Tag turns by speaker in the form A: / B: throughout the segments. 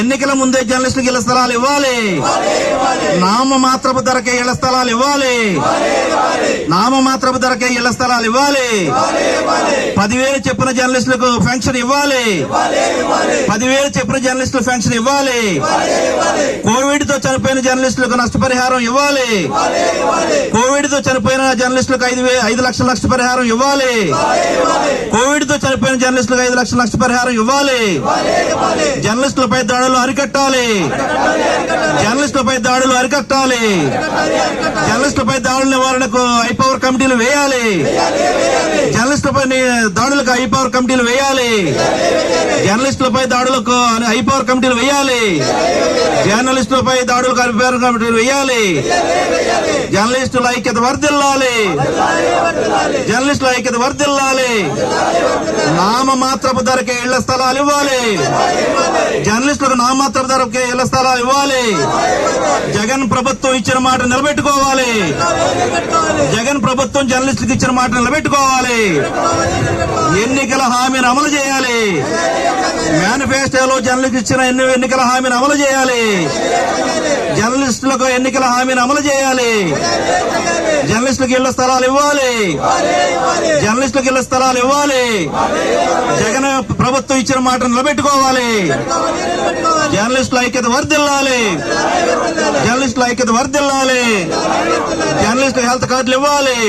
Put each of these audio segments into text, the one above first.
A: ఎన్నికల ముందే జర్నలిస్టులకు ఇళ్ళ స్థలాలు ఇవ్వాలి. నామ మాత్రపు ధరకే ఇళ్ళ స్థలాలు ఇవ్వాలి. నామ మాత్రపు ధరకే ఇళ్ళ స్థలాలు ఇవ్వాలి. పదివేలు చెప్పిన జర్నలిస్టులకు పెన్షన్ ఇవ్వాలి. పదివేలు చెప్పిన జర్నలిస్టులు పెన్షన్ ఇవ్వాలి. కోవిడ్తో చనిపోయిన జర్నలిస్టులకు నష్టపరిహారం ఇవ్వాలి. కోవిడ్తో చనిపోయిన జర్నలిస్టులకు ఐదు ఐదు లక్షల నష్టపరిహారం ఇవ్వాలి. కోవిడ్తో చనిపోయిన జర్నలిస్టులకు ఐదు లక్షల నష్టపరిహారం ఇవ్వాలి. జర్నలిస్టులపై దాడులు అరికట్టాలి. జర్నలిస్టులపై దాడులు అరికట్టాలి. జర్నలిస్టులపై దాడుల నివారణకు హైపవర్ కమిటీలు వేయాలి. జర్నలిస్టులపై ని- దాడులకు హైపవర్ కమిటీలు వేయాలి. జర్నలిస్టులపై దాడులకు హైపవర్ కమిటీలు వేయాలి. జర్నలిస్టులపై దాడులకు హై పవర్ కమిటీలు వేయాలి జర్నలిస్టుల ఐక్యత వర్ధిల్లాలి. జర్నలిస్టుల ఐక్యత వర్ధిల్లాలి. నామ మాత్రపు ధరకే ఇళ్ళ స్థలాలు ఇవ్వాలి. జర్నలిస్టులకు నామమాత్రపు ధరకే ఇళ్ళ స్థలాలు ఇవ్వాలి. జగన్ ప్రభుత్వం ఇచ్చిన మాట నిలబెట్టుకోవాలి. జగన్ ప్రభుత్వం జర్నలిస్టులకు ఇచ్చిన మాట నిలబెట్టుకోవాలి. ఎన్నికల హామీని అమలు చేయాలి. మేనిఫెస్టోలో జర్నలిస్ట్ ఇచ్చిన ఎన్ని ఎన్నికల హామీని అమలు చేయాలి? జర్నలిస్టులకు ఎన్నికల హామీని అమలు చేయాలి. జర్నలిస్టులకు ఇళ్ళ స్థలాలు ఇవ్వాలి. జర్నలిస్టులకు ఇళ్ళ స్థలాలు ఇవ్వాలి. జగన్ ప్రభుత్వం ఇచ్చిన మాట నిలబెట్టుకోవాలి. జర్నలిస్టుల ఐక్యత వర్దిల్లాలి జర్నలిస్టుల ఐక్యత వర్దిల్లాలి జర్నలిస్టులకు హెల్త్ కార్డులు ఇవ్వాలి.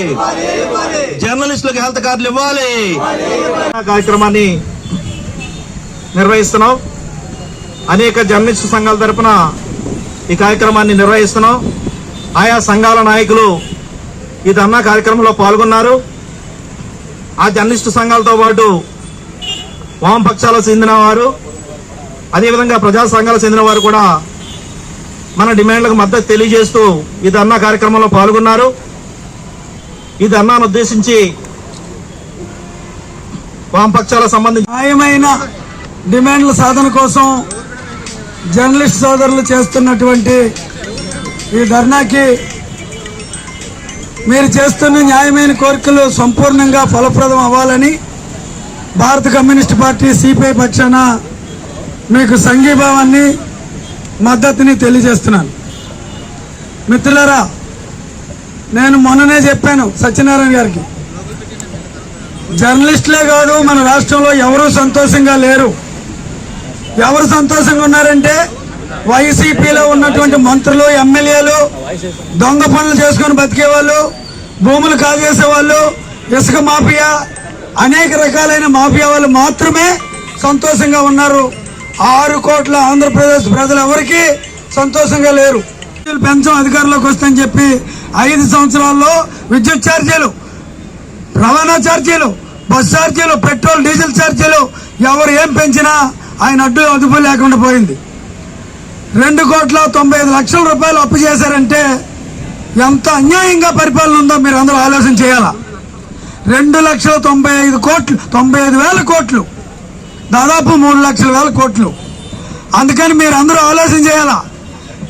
A: జర్నలిస్టులకు హెల్త్ కార్డులు ఇవ్వాలి. కార్యక్రమాన్ని నిర్వహిస్తున్నాం అనేక జర్నలిస్టు సంఘాల తరపున ఈ కార్యక్రమాన్ని నిర్వహిస్తున్నాం ఆయా సంఘాల నాయకులు ఈ ధర్నా కార్యక్రమంలో పాల్గొన్నారు. ఆ జర్నలిస్టు సంఘాలతో పాటు వామపక్షాలకు చెందిన వారు అదేవిధంగా ప్రజా సంఘాలకు చెందిన వారు కూడా మన డిమాండ్లకు మద్దతు తెలియజేస్తూ ఈ ధర్నా కార్యక్రమంలో పాల్గొన్నారు. ఈ ధర్నాను ఉద్దేశించి వామపక్షాలకు సంబంధించి
B: న్యాయమైన డిమాండ్ల సాధన కోసం జర్నలిస్ట్ సోదరులు చేస్తున్నటువంటి ఈ ధర్నాకి మీరు చేస్తున్న న్యాయమైన కోరికలు సంపూర్ణంగా ఫలప్రదం అవ్వాలని భారత కమ్యూనిస్ట్ పార్టీ సిపిఐ పక్షాన మీకు సంఘీభావాన్ని మద్దతుని తెలియజేస్తున్నాను. మిత్రులరా నేను మొన్ననే చెప్పాను సత్యనారాయణ గారికి. జర్నలిస్టులే కాదు మన రాష్ట్రంలో ఎవరూ సంతోషంగా లేరు. ఎవరు సంతోషంగా ఉన్నారంటే వైసీపీలో ఉన్నటువంటి మంత్రులు ఎమ్మెల్యేలు దొంగ పనులు చేసుకొని బతికే వాళ్ళు భూములు కాజేసే వాళ్ళు ఇసుక మాఫియా అనేక రకాలైన మాఫియా వాళ్ళు మాత్రమే సంతోషంగా ఉన్నారు. ఆరు కోట్ల ఆంధ్రప్రదేశ్ ప్రజలు ఎవరికి సంతోషంగా లేరు. పెంచం అధికారంలోకి వస్తుందని చెప్పి ఐదు సంవత్సరాల్లో విద్యుత్ ఛార్జీలు రవాణా ఛార్జీలు బస్ ఛార్జీలు పెట్రోల్ డీజిల్ ఛార్జీలు ఎవరు ఏం పెంచినా ఆయన అడ్డు అదుపు లేకుండా పోయింది. రెండు కోట్ల తొంభై ఐదు లక్షల రూపాయలు అప్పు చేశారంటే ఎంత అన్యాయంగా పరిపాలన ఉందో మీరు అందరూ ఆలోచన చేయాలా? రెండు లక్షల తొంభై ఐదు కోట్లు తొంభై ఐదు వేల కోట్లు. దాదాపు మూడు లక్షల వేల కోట్లు. అందుకని మీరు అందరూ ఆలోచన చేయాలా?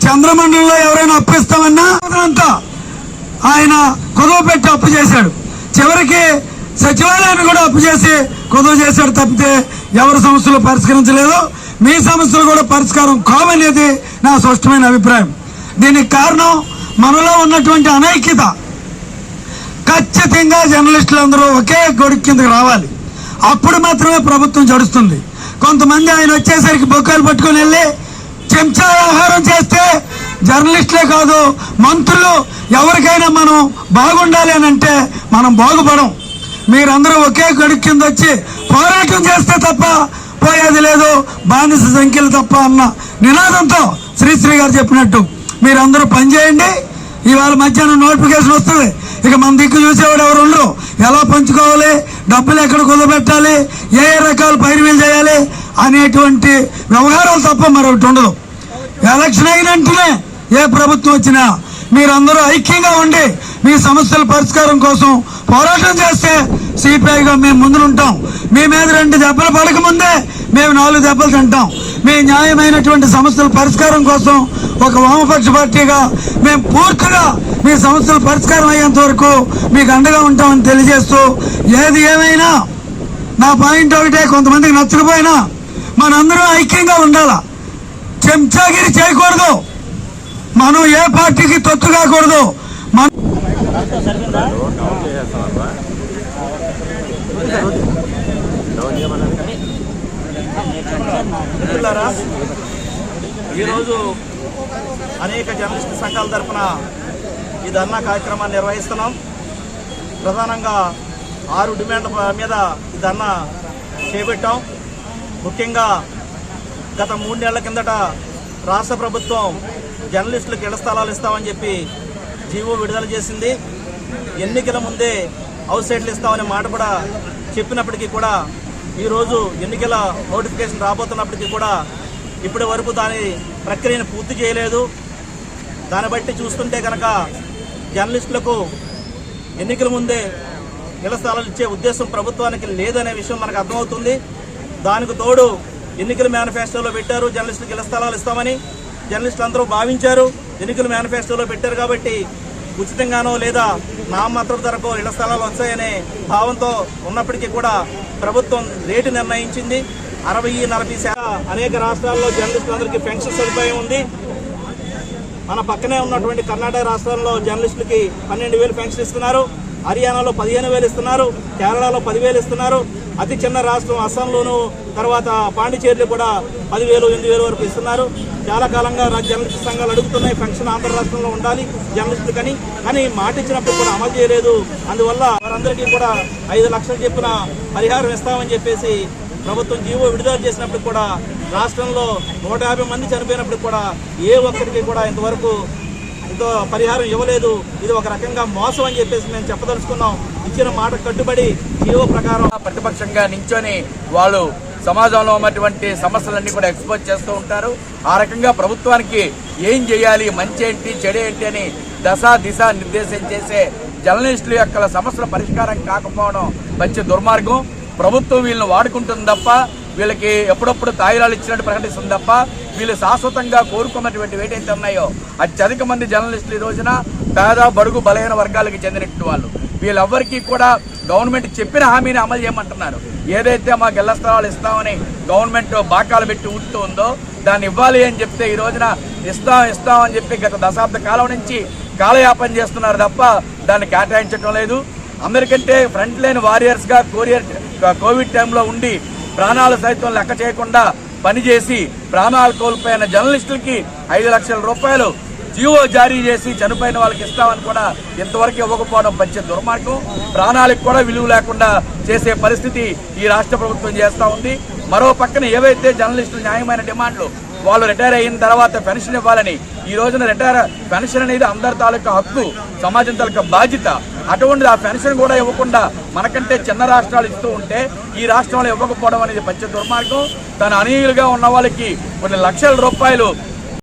B: చంద్రమండలంలో ఎవరైనా అప్పిస్తామన్నా అంతా ఆయన కుదవ పెట్టి అప్పు చేశాడు. చివరికి సచివాలయాన్ని కూడా అప్పు చేసి కుదవ చేశాడు తప్పితే ఎవరి సమస్యలు పరిష్కరించలేదు. మీ సమస్యలు కూడా పరిష్కారం కావనేది నా స్పష్టమైన అభిప్రాయం. దీనికి కారణం మనలో ఉన్నటువంటి అనైక్యత. ఖచ్చితంగా జర్నలిస్టులందరూ ఒకే గొడుగు కిందకి రావాలి. అప్పుడు మాత్రమే ప్రభుత్వం జడుస్తుంది. కొంతమంది ఆయన వచ్చేసరికి బొక్కలు పట్టుకొని వెళ్ళి చెంచా వ్యవహారం చేస్తే జర్నలిస్టులే కాదు మంత్రులు ఎవరికైనా మనం బాగుండాలి అని అంటే మనం బాగుపడం. మీరందరూ ఒకే గడుగు కింద వచ్చి పోరాటం చేస్తే తప్ప పోయేది లేదు. బానిస సంఖ్యలు తప్ప అన్న నినాదంతో శ్రీశ్రీ గారు చెప్పినట్టు. మీరందరూ పనిచేయండి ఇవాళ మధ్యాహ్నం నోటిఫికేషన్ వస్తుంది. ఇక మన దిక్కు చూసేవాడు ఎవరు ఉండరు. ఎలా పంచుకోవాలి? డబ్బులు ఎక్కడ కుదబెట్టాలి ఏ ఏ రకాల పైరువీలు చేయాలి? అనేటువంటి వ్యవహారాలు తప్ప మరొకటి ఉండదు. ఎలక్షన్ అయిన వెంటనే ఏ ప్రభుత్వం వచ్చినా మీరందరూ ఐక్యంగా ఉండి మీ సమస్యల పరిష్కారం కోసం పోరాటం చేస్తే సిపిఐగా మేము ముందుంటాం మీ మీద రెండు దెబ్బలు పడకముందే మేము నాలుగు దెబ్బలు తింటాం. మీ న్యాయమైనటువంటి సమస్యల పరిష్కారం కోసం ఒక వామపక్ష పార్టీగా మేము పూర్తిగా మీ సమస్యల పరిష్కారం అయ్యేంత వరకు మీకు అండగా ఉంటామని తెలియజేస్తూ ఏది ఏమైనా నా పాయింట్ ఒకటే కొంతమందికి నచ్చకపోయినా మనందరం ఐక్యంగా ఉండాలా? చెంచాగిరి చేయకూడదు. మనం ఏ పార్టీకి తొత్తు కాకూడదు. మన
A: మిత్రులారా ఈరోజు అనేక జర్నలిస్టు సంఘాల తరఫున ఈ ధర్నా కార్యక్రమాన్ని నిర్వహిస్తున్నాం. ప్రధానంగా ఆరు డిమాండ్ల ప- మీద ఈ ధర్నా చేపట్టాం. ముఖ్యంగా గత మూడు నెలల కిందట రాష్ట్ర ప్రభుత్వం జర్నలిస్టులకు ఇళ్ళ స్థలాలు ఇస్తామని చెప్పి జీవో విడుదల చేసింది. ఎన్నికల ముందే హౌస్ సైట్లు ఇస్తామనే మాట కూడా చెప్పినప్పటికీ కూడా ఈరోజు ఎన్నికల నోటిఫికేషన్ రాబోతున్నప్పటికీ కూడా ఇప్పటి వరకు దాని ప్రక్రియను పూర్తి చేయలేదు. దాన్ని బట్టి చూస్తుంటే కనుక జర్నలిస్టులకు ఎన్నికల ముందే ఇళ్ళ స్థలాలు ఇచ్చే ఉద్దేశం ప్రభుత్వానికి లేదనే విషయం మనకు అర్థమవుతుంది. దానికి తోడు ఎన్నికల మేనిఫెస్టోలో పెట్టారు జర్నలిస్టులకు ఇళ్ళ స్థలాలు ఇస్తామని జర్నలిస్టులు అందరూ భావించారు. ఎన్నికల మేనిఫెస్టోలో పెట్టారు కాబట్టి ఉచితంగానో లేదా నామమాత్రం ధరకు ఇళ్ళ స్థలాలు వచ్చాయనే భావంతో ఉన్నప్పటికీ కూడా ప్రభుత్వం రేటు నిర్ణయించింది. అరవై నలభై శాతం అనేక రాష్ట్రాల్లో జర్నలిస్టులందరికీ పెన్షన్ సదుపాయం ఉంది. మన పక్కనే ఉన్నటువంటి కర్ణాటక రాష్ట్రంలో జర్నలిస్టులకి పన్నెండు వేలు పెన్షన్ ఇస్తున్నారు. హర్యానాలో పదిహేను వేలు ఇస్తున్నారు. కేరళలో పదివేలు ఇస్తున్నారు. అతి చిన్న రాష్ట్రం అస్సాంలోను తర్వాత పాండిచేరిలో కూడా పదివేలు ఎనిమిది వేలు వరకు ఇస్తున్నారు. చాలా కాలంగా జర్నలిస్ట్ సంఘాలు అడుగుతున్నాయి పెన్షన్ ఆంధ్ర రాష్ట్రంలో ఉండాలి జర్నలిస్ట్ కానీ. కానీ మాట ఇచ్చినప్పుడు కూడా అమలు చేయలేదు. అందువల్ల వారందరికీ కూడా ఐదు లక్షలు చెప్పిన పరిహారం ఇస్తామని చెప్పేసి ప్రభుత్వం జీవో విడుదల చేసినప్పుడు కూడా రాష్ట్రంలో నూట యాభై మంది చనిపోయినప్పుడు కూడా ఏ ఒక్కరికి కూడా ఇంతవరకు పరిహారం ఇవ్వలేదు. ఇది ఒక రకంగా మోసం అని చెప్పేసి మేము చెప్పదలుచుకున్నాం. ఇచ్చిన మాట కట్టుబడి జీవో ప్రకారం
C: ప్రతిపక్షంగా నించొని వాళ్ళు సమాజంలో ఉన్నటువంటి సమస్యలన్నీ కూడా ఎక్స్పోజ్ చేస్తూ ఉంటారు. ఆ రకంగా ప్రభుత్వానికి ఏం చేయాలి మంచి ఏంటి చెడు ఏంటి అని దశ దిశ నిర్దేశం చేసే జర్నలిస్టుల యొక్క సమస్యల పరిష్కారం కాకపోవడం మంచి దుర్మార్గం. ప్రభుత్వం వీళ్ళని వాడుకుంటుంది తప్ప వీళ్ళకి ఎప్పుడప్పుడు తాయిలాలు ఇచ్చినట్టు ప్రకటిస్తుంది తప్ప వీళ్ళు శాశ్వతంగా కోరుకున్నటువంటి ఏటైతే ఉన్నాయో అత్యధిక మంది జర్నలిస్టులు ఈ రోజున పేద బడుగు బలహీన వర్గాలకు చెందినట్టు వాళ్ళు. వీళ్ళెవ్వరికీ కూడా గవర్నమెంట్ చెప్పిన హామీని అమలు చేయమంటున్నారు. ఏదైతే మాకు ఇళ్ళ స్థలాలు ఇస్తామని గవర్నమెంట్ బాకాలు పెట్టి ఉంటూ ఉందో దాన్ని ఇవ్వాలి అని చెప్తే ఈ రోజున ఇస్తాం ఇస్తాం అని చెప్పి గత దశాబ్ద కాలం నుంచి కాలయాపన చేస్తున్నారు తప్ప దాన్ని కేటాయించడం లేదు. అందరికంటే ఫ్రంట్ లైన్ వారియర్స్గా కోరియర్ కోవిడ్ టైంలో ఉండి ప్రాణాలు సైతం లెక్క చేయకుండా పనిచేసి ప్రాణాలు కోల్పోయిన జర్నలిస్టులకి ఐదు లక్షల రూపాయలు జీవో జారీ చేసి చనిపోయిన వాళ్ళకి ఇస్తామని కూడా ఇంతవరకు ఇవ్వకపోవడం పంచే దుర్మార్గం. ప్రాణాలకు కూడా విలువ లేకుండా చేసే పరిస్థితి ఈ రాష్ట్ర ప్రభుత్వం చేస్తూ ఉంది. మరో పక్కన ఏవైతే జర్నలిస్టులు న్యాయమైన డిమాండ్లు వాళ్ళు రిటైర్ అయిన తర్వాత పెన్షన్ ఇవ్వాలని ఈ రోజున రిటైర్ పెన్షన్ అనేది అందరి తాలూకా హక్కు సమాజం తాలూకా బాధ్యత. అటువంటిది ఆ పెన్షన్ కూడా ఇవ్వకుండా మనకంటే చిన్న రాష్ట్రాలు ఇస్తూ ఉంటే ఈ రాష్ట్రంలో ఇవ్వకపోవడం అనేది పంచ దుర్మార్గం. తన అనీయులుగా ఉన్న వాళ్ళకి కొన్ని లక్షల రూపాయలు